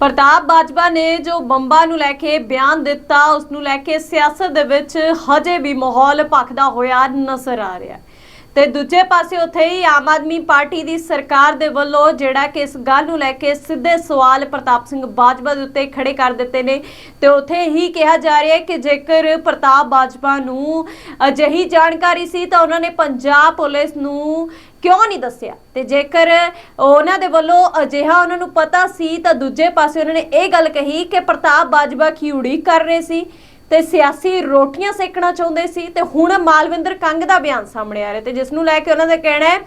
ਪ੍ਰਤਾਪ ਬਾਜਵਾ ਨੇ ਜੋ ਬੰਬਾਂ ਨੂੰ ਲੈ ਕੇ ਬਿਆਨ ਦਿੱਤਾ, ਉਸ ਨੂੰ ਲੈ ਕੇ ਸਿਆਸਤ ਦੇ ਵਿੱਚ ਹਜੇ ਵੀ ਮਾਹੌਲ ਭਖਦਾ ਹੋਇਆ ਨਜ਼ਰ ਆ ਰਿਹਾ ਤੇ ਦੂਜੇ ਪਾਸੇ ਉੱਥੇ ਹੀ ਆਮ ਆਦਮੀ ਪਾਰਟੀ ਦੀ ਸਰਕਾਰ ਦੇ ਵੱਲੋਂ ਜਿਹੜਾ ਕਿ ਇਸ ਗੱਲ ਨੂੰ ਲੈ ਕੇ ਸਿੱਧੇ ਸਵਾਲ ਪ੍ਰਤਾਪ ਸਿੰਘ ਬਾਜਵਾ ਦੇ ਉੱਤੇ ਖੜੇ ਕਰ ਦਿੱਤੇ ਨੇ ਤੇ ਉੱਥੇ ਹੀ ਕਿਹਾ ਜਾ ਰਿਹਾ ਹੈ ਕਿ ਜੇਕਰ ਪ੍ਰਤਾਪ ਬਾਜਵਾ ਨੂੰ ਅਜਿਹੀ ਜਾਣਕਾਰੀ ਸੀ ਤਾਂ ਉਹਨਾਂ ਨੇ ਪੰਜਾਬ ਪੁਲਿਸ ਨੂੰ ਕਿਉਂ ਨਹੀਂ ਦੱਸਿਆ? ਤੇ ਜੇਕਰ ਉਹਨਾਂ ਦੇ ਵੱਲੋਂ ਅਜਿਹਾ ਉਹਨਾਂ ਨੂੰ ਪਤਾ ਸੀ, ਤਾਂ ਦੂਜੇ ਪਾਸੇ ਉਹਨਾਂ ਨੇ ਇਹ ਗੱਲ ਕਹੀ ਕਿ ਪ੍ਰਤਾਪ ਬਾਜਵਾ ਕੀ ਉਡੀਕ ਕਰ ਰਹੇ ਸੀ ਤੇ ਸਿਆਸੀ ਰੋਟੀਆਂ ਸੇਕਣਾ ਚਾਹੁੰਦੇ ਸੀ ਤੇ ਹੁਣ ਮਾਲਵਿੰਦਰ ਕੰਗ ਦਾ ਬਿਆਨ ਸਾਹਮਣੇ ਆ ਰਿਹਾ ਤੇ ਜਿਸ ਨੂੰ ਲੈ ਕੇ ਉਹਨਾਂ ਦਾ ਕਹਿਣਾ ਹੈ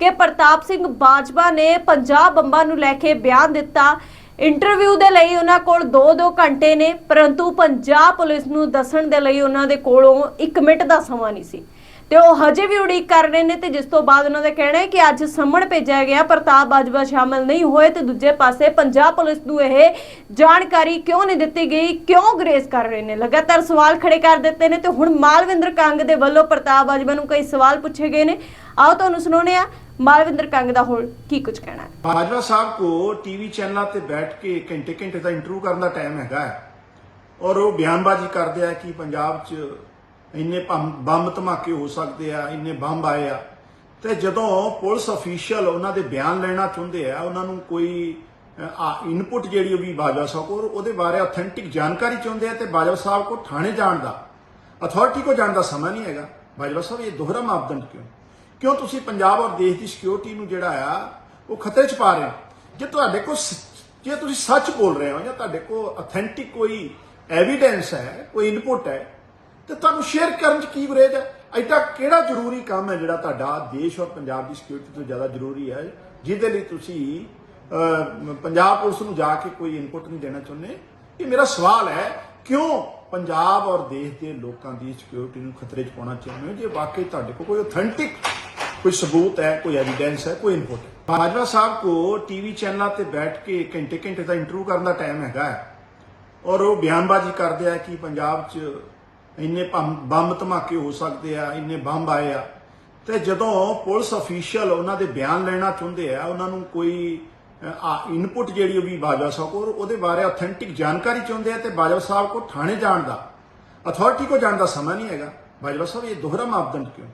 ਕਿ ਪ੍ਰਤਾਪ ਸਿੰਘ ਬਾਜਵਾ ਨੇ ਪੰਜਾਬ ਬੰਬਾਂ ਨੂੰ ਲੈ ਕੇ ਬਿਆਨ ਦਿੱਤਾ। ਇੰਟਰਵਿਊ ਦੇ ਲਈ ਉਹਨਾਂ ਕੋਲ 2-2 ਘੰਟੇ ਨੇ, ਪਰੰਤੂ ਪੰਜਾਬ ਪੁਲਿਸ ਨੂੰ ਦੱਸਣ ਦੇ ਲਈ ਉਹਨਾਂ ਦੇ ਕੋਲੋਂ 1 ਮਿੰਟ ਦਾ ਸਮਾਂ ਨਹੀਂ ਸੀ। ਤੇ ਉਹ ਹਜੇ ਵੀ ਉਡੀਕ ਕਰ ਰਹੇ ਨੇ ਤੇ ਜਿਸ ਤੋਂ ਬਾਅਦ ਉਹਨਾਂ ਦਾ ਕਹਿਣਾ ਹੈ ਕਿ ਅੱਜ ਸੰਮਣ ਭੇਜਿਆ ਗਿਆ ਪ੍ਰਤਾਪ ਬਾਜਵਾ ਸ਼ਾਮਲ ਨਹੀਂ ਹੋਏ ਤੇ ਦੂਜੇ ਪਾਸੇ ਪੰਜਾਬ ਪੁਲਿਸ ਨੂੰ ਇਹ ਜਾਣਕਾਰੀ ਕਿਉਂ ਨਹੀਂ ਦਿੱਤੀ ਗਈ, ਕਿਉਂ ਗ੍ਰੇਸ ਕਰ ਰਹੇ ਨੇ? ਲਗਾਤਾਰ ਸਵਾਲ ਖੜੇ ਕਰ ਦਿੱਤੇ ਨੇ ਤੇ ਹੁਣ ਮਾਲਵਿੰਦਰ ਕੰਗ ਦੇ ਵੱਲੋਂ ਪ੍ਰਤਾਪ ਬਾਜਵਾ ਨੂੰ ਕਈ ਸਵਾਲ ਪੁੱਛੇ ਗਏ ਨੇ। ਆਓ ਤੁਹਾਨੂੰ ਸੁਣਾਉਂਦੇ ਆ ਮਾਲਵਿੰਦਰ ਕੰਗ ਦਾ ਹੋਰ ਕੀ ਕੁਝ ਕਹਿਣਾ ਹੈ? ਬਾਜਵਾ ਸਾਹਿਬ ਕੋ ਟੀਵੀ ਚੈਨਲਾਂ ਤੇ ਬੈਠ ਕੇ ਘੰਟੇ ਘੰਟੇ ਦਾ ਇੰਟਰਵਿਊ ਕਰਨ ਦਾ ਟਾਈਮ ਹੈਗਾ ਹੈ। ਔਰ ਉਹ ਬਿਆਨਬਾਜ਼ੀ ਕਰਦੇ ਆ ਕਿ ਪੰਜਾਬ 'ਚ ਇੰਨੇ ਬੰਬ ਧਮਾਕੇ ਹੋ ਸਕਦੇ ਆ, ਇੰਨੇ ਬੰਬ ਆਏ ਆ। ਤੇ ਜਦੋਂ ਪੁਲਿਸ ਅਫੀਸ਼ੀਅਲ ਉਹਨਾਂ ਦੇ ਬਿਆਨ ਲੈਣਾ ਚਾਹੁੰਦੇ ਆ, ਉਹਨਾਂ ਨੂੰ ਕੋਈ ਇਨਪੁਟ ਜਿਹੜੀ ਉਹ ਵੀ ਬਾਜਵਾ ਸਾਹਿਬ ਕੋਲ, ਉਹਦੇ ਬਾਰੇ ਆਥੈਂਟਿਕ ਜਾਣਕਾਰੀ ਚਾਹੁੰਦੇ ਆ ਤੇ ਬਾਜਵਾ ਸਾਹਿਬ ਕੋ ਥਾਣੇ ਜਾਣ ਦਾ ਅਥਾਰਟੀ ਕੋ ਜਾਣ ਦਾ ਸਮਾਂ ਨਹੀਂ ਹੈਗਾ। ਬਾਜਵਾ ਸਾਹਿਬ, ਇਹ ਦੋਹਰਾ ਮਾਪਦੰਡ ਕਿਉਂ? ਕਿਉਂ ਤੁਸੀਂ ਪੰਜਾਬ ਔਰ ਦੇਸ਼ ਦੀ ਸਿਕਿਉਰਿਟੀ ਨੂੰ ਜਿਹੜਾ ਆ, ਉਹ ਖਤਰੇ 'ਚ ਪਾ ਰਹੇ ਹੋ? ਜੇ ਤੁਹਾਡੇ ਕੋਲ ਸ- ਜੇ ਤੁਸੀਂ ਸੱਚ ਬੋਲ ਰਹੇ ਹੋ ਜਾਂ ਤੁਹਾਡੇ ਕੋਲ ਅਥੈਂਟਿਕ ਕੋਈ ਐਵੀਡੈਂਸ ਹੈ, ਕੋਈ ਇਨਪੁਟ ਹੈ ਤੇ ਤੁਹਾਨੂੰ ਸ਼ੇਅਰ ਕਰਨ 'ਚ ਕੀ ਗੁਰੇਜ ਹੈ? ਐਡਾ ਕਿਹੜਾ ਜ਼ਰੂਰੀ ਕੰਮ ਹੈ ਜਿਹੜਾ ਤੁਹਾਡਾ ਦੇਸ਼ ਔਰ ਪੰਜਾਬ ਦੀ ਸਿਕਿਉਰਿਟੀ ਤੋਂ ਜ਼ਿਆਦਾ ਜ਼ਰੂਰੀ ਹੈ, ਜਿਹਦੇ ਲਈ ਤੁਸੀਂ ਪੰਜਾਬ ਪੁਲਿਸ ਨੂੰ ਜਾ ਕੇ ਕੋਈ ਇਨਪੁਟ ਨਹੀਂ ਦੇਣਾ ਚਾਹੁੰਦੇ? ਇਹ ਮੇਰਾ ਸਵਾਲ ਹੈ, ਕਿਉਂ ਪੰਜਾਬ ਔਰ ਦੇਸ਼ ਦੇ ਲੋਕਾਂ ਦੀ ਸਿਕਿਉਰਿਟੀ ਨੂੰ ਖਤਰੇ 'ਚ ਪਾਉਣਾ ਚਾਹੁੰਦੇ ਹੋ? ਜੇ ਵਾਕਈ ਤੁਹਾਡੇ ਕੋਲ ਕੋਈ ਆਥੈਂਟਿਕ ਕੋਈ ਸਬੂਤ ਹੈ, ਕੋਈ ਐਵੀਡੈਂਸ ਹੈ, ਕੋਈ ਇਨਪੁਟ ਹੈ? ਬਾਜਵਾ ਸਾਹਿਬ ਕੋ ਟੀਵੀ ਚੈਨਲਾਂ ਤੇ ਬੈਠ ਕੇ ਘੰਟੇ ਘੰਟੇ ਦਾ ਇੰਟਰਵਿਊ ਕਰਨ ਦਾ ਟਾਈਮ ਹੈਗਾ ਹੈ। ਔਰ ਉਹ ਬਿਆਨਬਾਜ਼ੀ ਕਰਦੇ ਆ ਕਿ ਪੰਜਾਬ 'ਚ ਇੰਨੇ ਬੰਬ ਧਮਾਕੇ ਹੋ ਸਕਦੇ ਆ, ਇੰਨੇ ਬੰਬ ਆਏ ਆ। ਤੇ ਜਦੋਂ ਪੁਲਿਸ ਅਫੀਸ਼ੀਅਲ ਉਹਨਾਂ ਦੇ ਬਿਆਨ ਲੈਣਾ ਚਾਹੁੰਦੇ ਆ, ਉਹਨਾਂ ਨੂੰ ਕੋਈ ਇਨਪੁਟ ਜਿਹੜੀ ਉਹ ਵੀ ਬਾਜਵਾ ਸਾਹਿਬ ਕੋਲ, ਉਹਦੇ ਬਾਰੇ ਆਥੈਂਟਿਕ ਜਾਣਕਾਰੀ ਚਾਹੁੰਦੇ ਆ ਤੇ ਬਾਜਵਾ ਸਾਹਿਬ ਕੋ ਥਾਣੇ ਜਾਣ ਦਾ ਅਥਾਰਟੀ ਕੋ ਜਾਣ ਦਾ ਸਮਾਂ ਨਹੀਂ ਹੈਗਾ। ਬਾਜਵਾ ਸਾਹਿਬ, ਇਹ ਦੋਹਰਾ ਮਾਪਦੰਡ ਕਿਉਂ?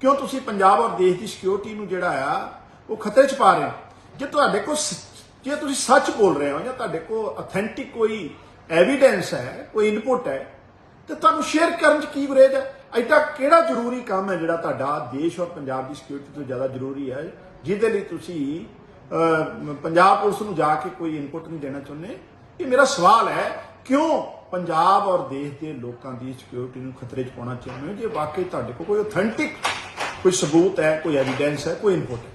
ਕਿਉਂ ਤੁਸੀਂ ਪੰਜਾਬ ਔਰ ਦੇਸ਼ ਦੀ ਸਿਕਿਉਰਿਟੀ ਨੂੰ ਜਿਹੜਾ ਆ, ਉਹ ਖਤਰੇ 'ਚ ਪਾ ਰਹੇ ਹੋ? ਜੇ ਤੁਹਾਡੇ ਕੋਲ ਸ- ਜੇ ਤੁਸੀਂ ਸੱਚ ਬੋਲ ਰਹੇ ਹੋ ਜਾਂ ਤੁਹਾਡੇ ਕੋਲ ਅਥੈਂਟਿਕ ਕੋਈ ਐਵੀਡੈਂਸ ਹੈ, ਕੋਈ ਇਨਪੁਟ ਹੈ ਤੇ ਤੁਹਾਨੂੰ ਸ਼ੇਅਰ ਕਰਨ 'ਚ ਕੀ ਗੁਰੇਜ ਹੈ ਐਡਾ ਕਿਹੜਾ ਜ਼ਰੂਰੀ ਕੰਮ ਹੈ ਜਿਹੜਾ ਤੁਹਾਡਾ ਦੇਸ਼ ਔਰ ਪੰਜਾਬ ਦੀ ਸਿਕਿਉਰਿਟੀ ਤੋਂ ਜ਼ਿਆਦਾ ਜ਼ਰੂਰੀ ਹੈ, ਜਿਹਦੇ ਲਈ ਤੁਸੀਂ ਪੰਜਾਬ ਪੁਲਿਸ ਨੂੰ ਜਾ ਕੇ ਕੋਈ ਇਨਪੁਟ ਨਹੀਂ ਦੇਣਾ ਚਾਹੁੰਦੇ? ਇਹ ਮੇਰਾ ਸਵਾਲ ਹੈ, ਕਿਉਂ ਪੰਜਾਬ ਔਰ ਦੇਸ਼ ਦੇ ਲੋਕਾਂ ਦੀ ਸਿਕਿਉਰਿਟੀ ਨੂੰ ਖਤਰੇ 'ਚ ਪਾਉਣਾ ਚਾਹੁੰਦੇ ਹੋ? ਜੇ ਵਾਕਈ ਤੁਹਾਡੇ ਕੋਲ ਕੋਈ ਆਥੈਂਟਿਕ ਕੋਈ ਸਬੂਤ ਹੈ, ਕੋਈ ਐਵੀਡੈਂਸ ਹੈ, ਕੋਈ ਇਨਪੁਟ ਹੈ?